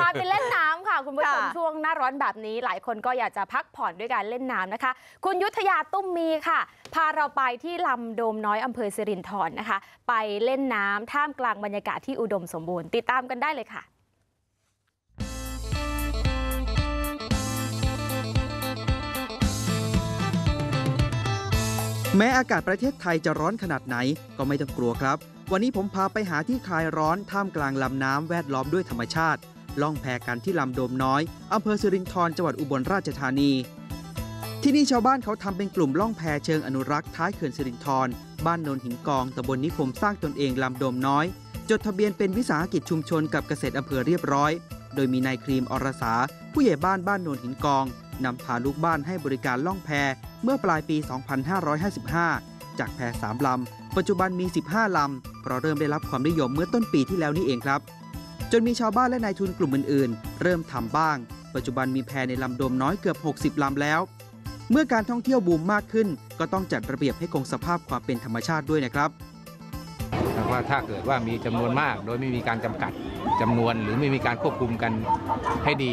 พาไปเล่นน้ำค่ะ คุณผู้ชมค่ะช่วงหน้าร้อนแบบนี้ หลายคนก็อยากจะพักผ่อนด้วยการเล่นน้ำนะคะ คุณยุทธยาตุ้มมีค่ะ พาเราไปที่ลำโดมน้อยอำเภอสิรินธรนะคะ ไปเล่นน้ำท่ามกลางบรรยากาศที่อุดมสมบูรณ์ติดตามกันได้เลยค่ะแม้อากาศประเทศไทยจะร้อนขนาดไหนก็ไม่ต้องกลัวครับ วันนี้ผมพาไปหาที่คลายร้อนท่ามกลางลำน้ำแวดล้อมด้วยธรรมชาติ ล่องแพกันที่ลำโดมน้อยอำเภอสิรินธรจังหวัดอุบลราชธานี ที่นี่ชาวบ้านเขาทำเป็นกลุ่มล่องแพเชิงอนุรักษ์ท้ายเขื่อนสิรินธรบ้านโนนหินกองตำบลนิคมสร้างตนเองลำโดมน้อย จดทะเบียนเป็นวิสาหกิจชุมชนกับเกษตรอำเภอเรียบร้อย โดยมีนายครีมอรสา ผู้ใหญ่บ้านบ้านโนนหินกองนำพาลูกบ้านให้บริการล่องแพเมื่อปลายปี 2555 จากแพสามลำปัจจุบันมี 15 ลำเพราะเริ่มได้รับความนิยมเมื่อต้นปีที่แล้วนี่เองครับ จนมีชาวบ้านและนายทุนกลุ่มอื่นๆ เริ่มทำบ้าง ปัจจุบันมีแพในลำโดมน้อยเกือบ 60ลำแล้ว เมื่อการท่องเที่ยวบูมมากขึ้น ก็ต้องจัดระเบียบให้คงสภาพความเป็นธรรมชาติด้วยนะครับว่าถ้าเกิดว่ามีจำนวนมาก โดยไม่มีการจำกัดจำนวนหรือไม่มีการควบคุมกันให้ดี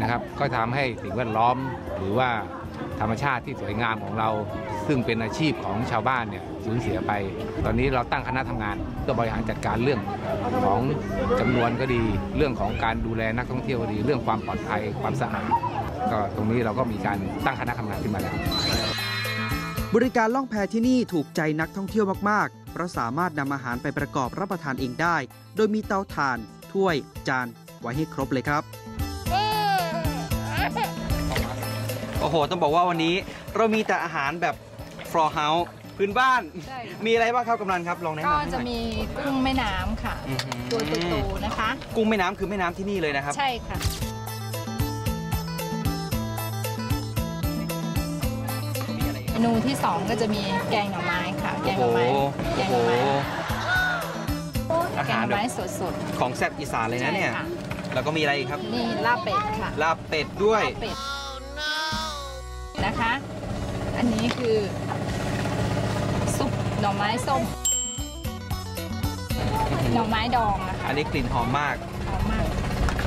นะครับ ก็ทำให้สิ่งแวดล้อมหรือว่า ธรรมชาติที่สวยงามของเรา ซึ่งเป็นอาชีพของชาวบ้านเนี่ยสูญเสียไป ตอนนี้เราตั้งคณะทำงานเพื่อบริหารจัดการเรื่องของจำนวนก็ดี เรื่องของการดูแลนักท่องเที่ยวก็ดี เรื่องความปลอดภัยความสะอาดก็ตรงนี้เราก็มีการตั้งคณะทำงานขึ้นมาแล้วบริการล่องแพที่นี่ถูกใจนักท่องเที่ยวมากๆ เพราะสามารถนำอาหารไปประกอบรับประทานเองได้ โดยมีเตาถ่าน ถ้วย จาน ไว้ให้ครบเลยครับ อ้โห ต้องบอกว่าวันนี้เรามีแต่อาหารแบบฟลอร์เฮาส์พื้นบ้าน ใช่ค่ะมีอะไรบ้างครับกำนันครับลองแนะก็นำให้หจะน่อยมีกุ้งแม่น้ำค่ะ อื้อหือ ตัวโตๆนะคะ กุ้งแม่น้ำคือแม่น้ำที่นี่เลยนะครับ ใช่ค่ะ มีอะไรอีกเมนูที่ 2 ก็จะมีแกงหน่อไม้ค่ะ แกโอ้งหโหน่อไม้ แกโอ้งหโห น่อไม้อาแกงหารหน่อแบบไม้สด ของแซ่บอีสานเลยๆนะเนี่ย ใช่ค่ะ แล้วก็มีอะไรอีกครับนี่ลาบเป็ดค่ะลาบเป็ดด้วย ลาบเป็ด นะคะ อันนี้คือซุปหน่อไม้ส้ม หน่อไม้ดองนะคะ อันนี้กลิ่นหอมมาก หอมมาก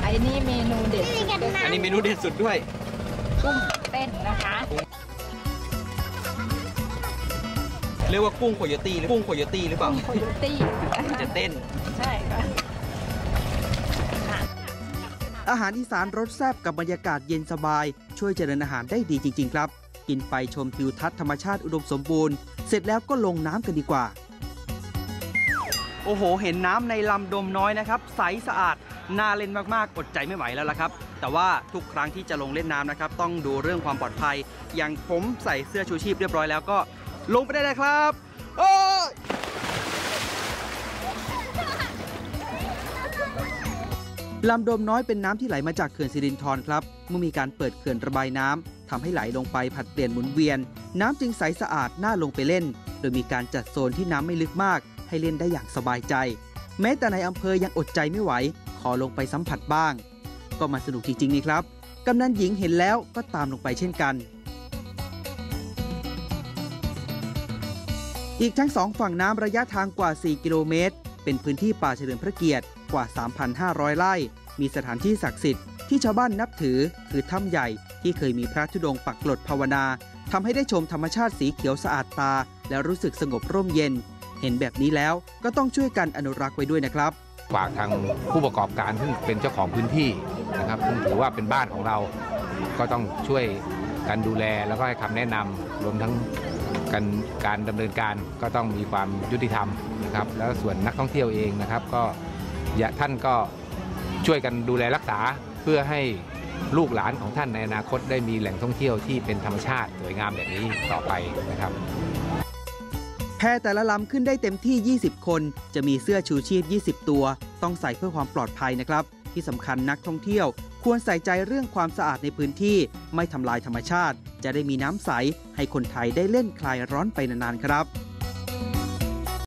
ไอ้นี่เมนูเด็ดสุดก็คืออันนี้เมนูเด็ดสุดด้วยกุ้งเต้นนะคะ เรียกว่ากุ้งโคโยตี้หรือกุ้งโคโยตี้หรือเปล่ากุ้งโคโยตี้มันจะเต้น ใช่ค่ะ อาหารอีสานรสแซ่บกับบรรยากาศเย็นสบาย ช่วยเจริญอาหารได้ดีจริง ๆ ครับ กินไปชมทิวทัศน์ธรรมชาติอุดมสมบูรณ์ เสร็จแล้วก็ลงน้ำกันดีกว่า โอ้โห เห็นน้ำในลำดมน้อยนะครับ ใสสะอาดน่าเล่นมากๆอดใจไม่ไหวแล้วล่ะครับ แต่ว่าทุกครั้งที่จะลงเล่นน้ำนะครับ ต้องดูเรื่องความปลอดภัย อย่างผมใส่เสื้อชูชีพเรียบร้อยแล้วก็ลงไปได้เลยครับ ลำโดมน้อยเป็นน้ำที่ไหลมาจากเขื่อนสิรินธรครับเมื่อมีการเปิดเขื่อนระบายน้ำทำให้ไหลลงไปผัดเปลี่ยนหมุนเวียน น้ำจึงใสสะอาดน่าลงไปเล่น โดยมีการจัดโซนที่น้ำไม่ลึกมาก ให้เล่นได้อย่างสบายใจ แม้แต่ในอำเภอยังอดใจไม่ไหว ขอลงไปสัมผัสบ้าง ก็มาสนุกจริงๆนี่ครับกำนันหญิงเห็นแล้วก็ตามลงไปเช่นกัน อีกทั้งสองฝั่งน้ำระยะทางกว่า 4 กิโลเมตร เป็นพื้นที่ป่าเฉลิมพระเกียรติ กว่า 3,500 ไร่ มีสถานที่ศักดิ์สิทธิ์ที่ชาวบ้านนับถือคือถ้ำใหญ่ที่เคยมีพระธุดงค์ปักกลดภาวนาทำให้ได้ชมธรรมชาติสีเขียวสะอาดตา และรู้สึกสงบร่มเย็น เห็นแบบนี้แล้วก็ต้องช่วยกันอนุรักษ์ไว้ด้วยนะครับฝากทางผู้ประกอบการซึ่งเป็นเจ้าของพื้นที่นะครับซึ่งถือว่าเป็นบ้านของเรา ก็ต้องช่วยกันดูแลแล้วก็ให้คำแนะนำรวมทั้งการการดำเนินการก็ต้องมีความยุติธรรมนะครับ แล้วส่วนนักท่องเที่ยวเองนะครับ ก็ อย่าท่านก็ช่วยกันดูแลรักษาเพื่อให้ลูกหลานของท่านในอนาคตได้มีแหล่งท่องเที่ยวที่เป็นธรรมชาติสวยงามแบบนี้ต่อไปนะครับแพแต่ละลำขึ้นได้เต็มที่ 20 คน จะมีเสื้อชูชีพ 20 ตัว ต้องใส่เพื่อความปลอดภัยนะครับ ที่สำคัญนักท่องเที่ยว ควรใส่ใจเรื่องความสะอาดในพื้นที่ ไม่ทำลายธรรมชาติ จะได้มีน้ำใส ให้คนไทยได้เล่นคลายร้อนไปนานๆครับ